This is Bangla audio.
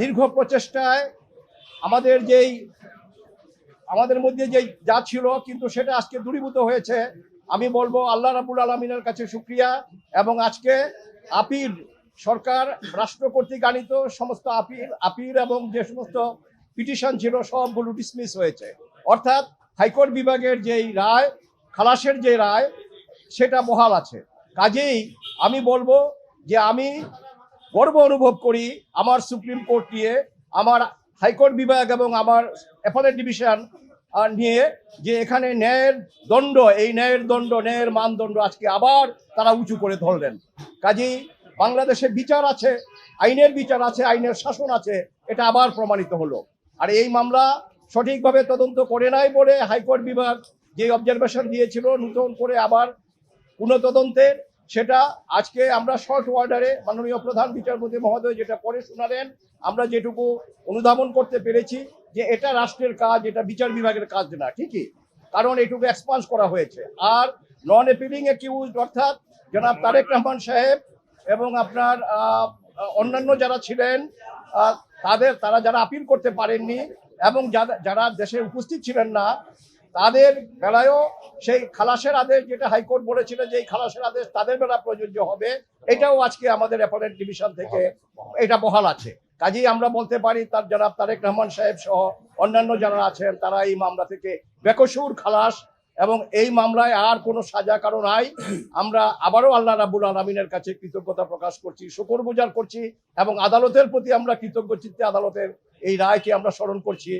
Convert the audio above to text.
দীর্ঘ প্রচেষ্টায় আমাদের যেই, আমাদের মধ্যে যে যা ছিল, কিন্তু সেটা আজকে দূরীভূত হয়েছে। আমি বলব, আল্লাহ রাবুল আলমিনের কাছে শুক্রিয়া এবং আজকে আপিল সরকার, রাষ্ট্র কর্তৃক আনিত সমস্ত আপিল আপিল এবং যে সমস্ত পিটিশন ছিল, সবগুলো ডিসমিস হয়েছে। অর্থাৎ হাইকোর্ট বিভাগের যেই রায়, খালাসের যে রায়, সেটা বহাল আছে। কাজেই আমি বলব যে আমি গর্ব অনুভব করি আমার সুপ্রিম কোর্ট নিয়ে, আমার হাইকোর্ট বিভাগ এবং আমার অ্যাপেলেট ডিভিশন নিয়ে যে এখানে ন্যায়ের দণ্ড, এই ন্যায়ের দণ্ড, ন্যায়ের মানদণ্ড আজকে আবার তারা উঁচু করে ধরলেন। কাজেই বাংলাদেশে বিচার আছে, আইনের বিচার আছে, আইনের শাসন আছে, এটা আবার প্রমাণিত হলো। আর এই মামলা সঠিকভাবে তদন্ত করে নাই বলে হাইকোর্ট বিভাগ যে অবজারভেশন দিয়েছিল, নতুন করে আবার পুনঃতদন্তের সেটা আজকে আমরা শর্ট অর্ডারে মাননীয় প্রধান বিচারপতি মহোদয় যেটা পরে শোনালেন, আমরা যেটুকু অনুধাবন করতে পেরেছি যে এটা রাষ্ট্রের কাজ, এটা বিচার বিভাগের কাজ না, ঠিকই? কারণ এটুকু এক্সপান্স করা হয়েছে। আর নন অ্যাপিলিং অ্যাকিউজ অর্থাৎ জনাব তারেক রহমান সাহেব এবং আপনার অন্যান্য যারা ছিলেন তাদের, তারা যারা আপিল করতে পারেননি এবং যারা- যারা দেশে উপস্থিত ছিলেন না তাদের বেলায়ও সেই খালাসের আদেশ যেটা হাইকোর্ট বলেছিল যে এই খালাসের আদেশ তাদের বেলা প্রযোজ্য হবে, এটাও আজকে আমাদের অ্যাপোলেন্ট ডিভিশন থেকে এটা বহাল আছে। কাজেই আমরা বলতে পারি, তার যারা তারেক রহমান সাহেব সহ অন্যান্য যারা আছেন, তারা এই মামলা থেকে বেকসুর খালাস এবং এই মামলায় আর কোনো সাজা কারণ নাই। আমরা আবারও আল্লাহ রাবুল আলমিনের কাছে কৃতজ্ঞতা প্রকাশ করছি, শুকর গুজার করছি এবং আদালতের প্রতি আমরা কৃতজ্ঞ চিত্তে আদালতের এই রায়কে আমরা স্মরণ করছি।